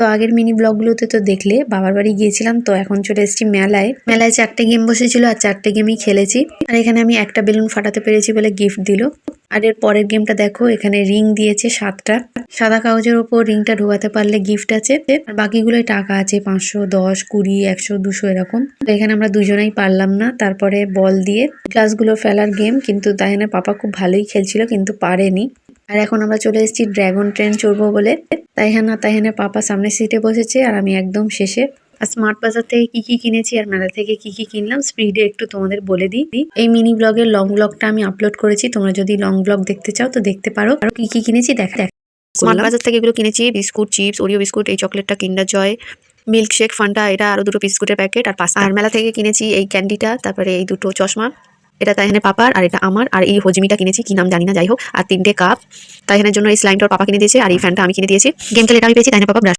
তো আগের মিনি ব্লগগুলোতে তো দেখলে, বাবার বাড়ি গিয়েছিলাম, তো এখন চলে এসেছি মেলায়। মেলায় চারটে গেম বসেছিল আর চারটে গেমই খেলেছি। আর এখানে আমি একটা বেলুন ফাটাতে পেরেছি বলে গিফট দিল। আর এর পরের গেমটা দেখো, এখানে রিং দিয়েছে সাতটা। সাদা কাগজের ওপর রিংটা ঢোকাতে পারলে গিফট আছে। আর বাকিগুলোই টাকা আছে, পাঁচশো, দশ, কুড়ি, একশো, দুশো এরকম। এখানে আমরা দুজনেই পারলাম না, তারপরে বল দিয়ে। গ্লাসগুলো ফেলার গেম কিন্তু তাইহানের পাপা খুব ভালোই খেলছিল, কিন্তু পারেনি। আর এখন আমরা চলে এসেছি ড্রাগন ট্রেন চড়বো বলে। তাইহানা তাইহানের পাপা সামনের সিটে বসেছে আর আমি একদম শেষে। আর স্মার্ট বাজার থেকে কি কি কিনেছি আর মেলা থেকে কি কি কিনলাম স্পিডে একটু তোমাদের বলে দিই। এই মিনি ব্লগের লং ব্লগটা আমি আপলোড করেছি। তোমরা যদি লং ব্লগ দেখতে চাও তো দেখতে পারো। আর কি কি কিনেছি দেখা দেখ। স্মার্ট বাজার থেকে এগুলো কিনেছি বিস্কুট চিপস ওরিও বিস্কুট এই চকলেটটা Kinder Joy milk shake Fanta এটা আরও দুটো বিস্কুটের প্যাকেট আর পাঁচ আর মেলা থেকে কিনেছি এই ক্যান্ডিটা তারপরে এই দুটো চশমা। এটা তাইহানের পাপার, আর এটা আমার, আর এই হজমিটা কিনেছি, কি নাম জানি না, যাই হোক, আর তিনটে কাপ তাইহানের জন্য এই স্লাইমটার পাপা কিনে দিয়েছে, আর এই ফ্যানটা আমি কিনে দিয়েছি। গেম খেলে এটা আমি পেয়েছি তাইহানের পাপা